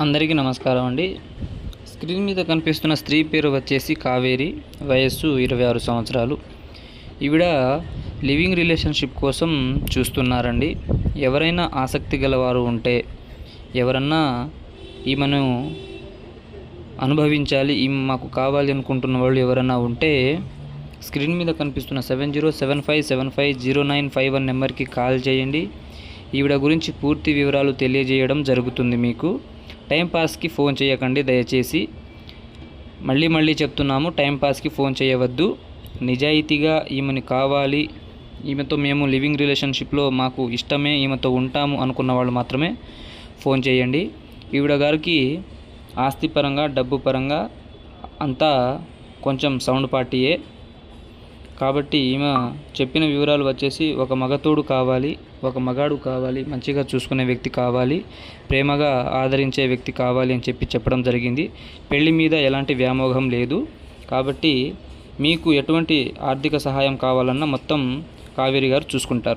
అందరికీ నమస్కారం అండి. స్క్రీన్ మీద కనిపిస్తున్న స్త్రీ పేరు వచ్చేసి కావేరి వయస్సు ఇరవై ఆరు సంవత్సరాలు. ఈవిడ లివింగ్ రిలేషన్షిప్ కోసం చూస్తున్నారండి. ఎవరైనా ఆసక్తి గలవారు ఉంటే ఎవరన్నా ఈమెను అనుభవించాలి ఈమె మాకు కావాలి అనుకుంటున్న వాళ్ళు ఎవరైనా ఉంటే స్క్రీన్ మీద కనిపిస్తున్న seven zero seven five seven five zero nine five one నెంబర్కి కాల్ చేయండి. ఈవిడ గురించి పూర్తి వివరాలు తెలియజేయడం జరుగుతుంది మీకు. టైంపాస్కి ఫోన్ చేయకండి దయచేసి. మళ్ళీ మళ్ళీ చెప్తున్నాము టైంపాస్కి ఫోన్ చేయవద్దు. నిజాయితీగా ఈమెని కావాలి. ఈమెతో మేము లివింగ్ రిలేషన్షిప్లో మాకు ఇష్టమే ఈమెతో ఉంటాము అనుకున్న వాళ్ళు మాత్రమే ఫోన్ చేయండి. ఈవిడ గారికి ఆస్తి పరంగా డబ్బు పరంగా అంతా కొంచెం సౌండ్ పార్టీయే. కాబట్టి ఈమె చెప్పిన వివరాలు వచ్చేసి ఒక మగతోడు కావాలి ఒక మగాడు కావాలి మంచిగా చూసుకునే వ్యక్తి కావాలి ప్రేమగా ఆదరించే వ్యక్తి కావాలి అని చెప్పి చెప్పడం జరిగింది. పెళ్ళి మీద ఎలాంటి వ్యామోహం లేదు. కాబట్టి మీకు ఎటువంటి ఆర్థిక సహాయం కావాలన్నా మొత్తం కావేరి గారు చూసుకుంటారు.